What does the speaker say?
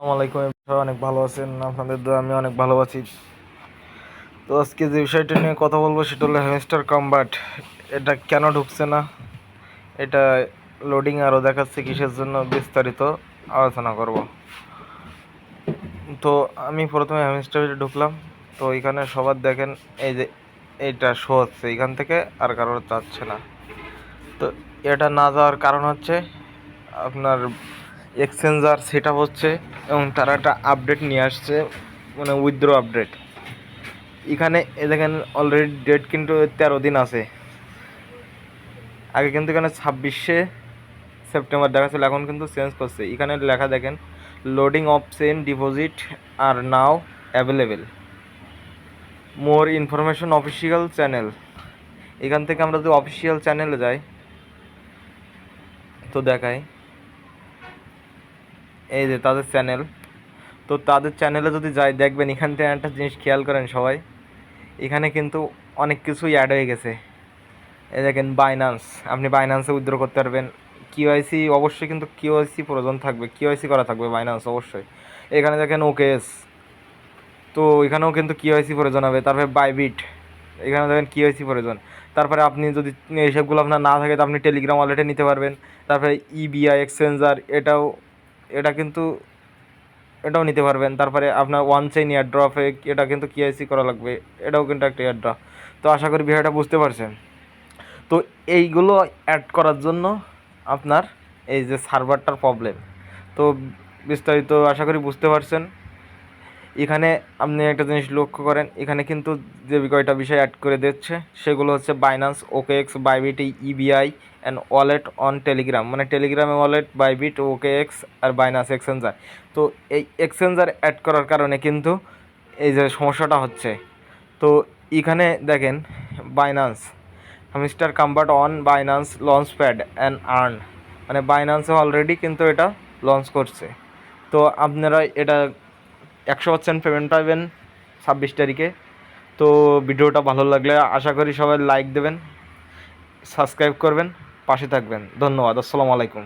আসসালামু আলাইকুম সবাই অনেক ভালো আছেন, আপনাদের দোয়া আমি অনেক ভালো আছি। তো আজকে যে বিষয়টা নিয়ে কথা বলব সেটা হলো হ্যামস্টার কম্বাট এটা কেন ঢুকছে না? এটা লোডিং আরও দেখাচ্ছে কিসের জন্য বিস্তারিত আলোচনা করব। তো আমি প্রথমে হ্যামস্টারে ঢুকলাম, তো এখানে সবার দেখেন এই যে এইটা শো হচ্ছে, এখান থেকে আর কারোর যাচ্ছে না। তো এটা না যাওয়ার কারণ হচ্ছে আপনার এক্সচেঞ্জার সেট হচ্ছে এবং তারা একটা আপডেট নিয়ে আসছে মানে উইথড্র আপডেট এখানে দেখেন অলরেডি ডেট কিন্তু তেরো দিন আছে। আগে কিন্তু এখানে ছাব্বিশে সেপ্টেম্বর দেখা ছিল এখন কিন্তু চেঞ্জ করছে। এখানে লেখা দেখেন loading of chain deposit are now available more information official channel এখান থেকে আমরা যদি অফিসিয়াল চ্যানেলে যাই, তো দেখাই। এই যে তাদের চ্যানেল তো তাদের চ্যানেলে যদি যাই, দেখবেন এখান থেকে একটা জিনিস খেয়াল করেন সবাই। এখানে কিন্তু অনেক কিছুই অ্যাড হয়ে গেছে। এই দেখেন বাইনান্স আপনি বাইনান্সে উইথড্র করতে পারবেন। কিওআইসি অবশ্যই কিন্তু কিওআইসি প্রয়োজন থাকবে। কিওআইসি করা থাকবে বাইনান্স অবশ্যই। এখানে দেখেন ওকেএস তো এখানেও কিন্তু কিওআইসি প্রয়োজন হবে। তারপরে বাইবিট এখানে দেখেন কিওআইসি প্রয়োজন। তারপরে আপনি যদি এইসবগুলো আপনার না থাকে, তো আপনি টেলিগ্রাম ওয়ালেটে নিতে পারবেন। তারপরে E ইবিআই এক্সচেঞ্জার এটাও এটা কিন্তু এটাও নিতে পারবেন। তারপরে আপনার ওয়ান চেইন এয়ারড্রপে এটা কিন্তু কিআইসি করা লাগবে। এটাও কিন্তু একটা এয়ারড্রপ তো আশা করি বিষয়টা বুঝতে পারছেন। তো এইগুলো অ্যাড করার জন্য আপনার এই যে সার্ভারটার প্রবলেম তো বিস্তারিত আশা করি বুঝতে পারছেন। এখানে আপনি একটা জিনিস লক্ষ্য করেন, এখানে কিন্তু যে কয়টা বিষয় অ্যাড করে দিচ্ছে, সেগুলো হচ্ছে Binance OKX Bybit EBI and wallet on Telegram মানে টেলিগ্রামে ওয়ালেট বাইবিট ওকেএক্স আর বাইনান্স এক্সচেঞ্জার তো এই এক্সচেঞ্জার অ্যাড করার কারণে কিন্তু এই যে সমস্যাটা হচ্ছে। তো এখানে দেখেন Binance mister convert on Binance launchpad and earn মানে বাইনান্সে অলরেডি কিন্তু এটা লঞ্চ করছে। তো আপনারা এটা একশো পার্সেন্ট পেমেন্ট পাবেন ছাব্বিশ তারিখে। তো ভিডিওটা ভালো লাগলে আশা করি সবাই লাইক দেবেন সাবস্ক্রাইব করবেন, পাশে থাকবেন। ধন্যবাদ, আসসালামু আলাইকুম।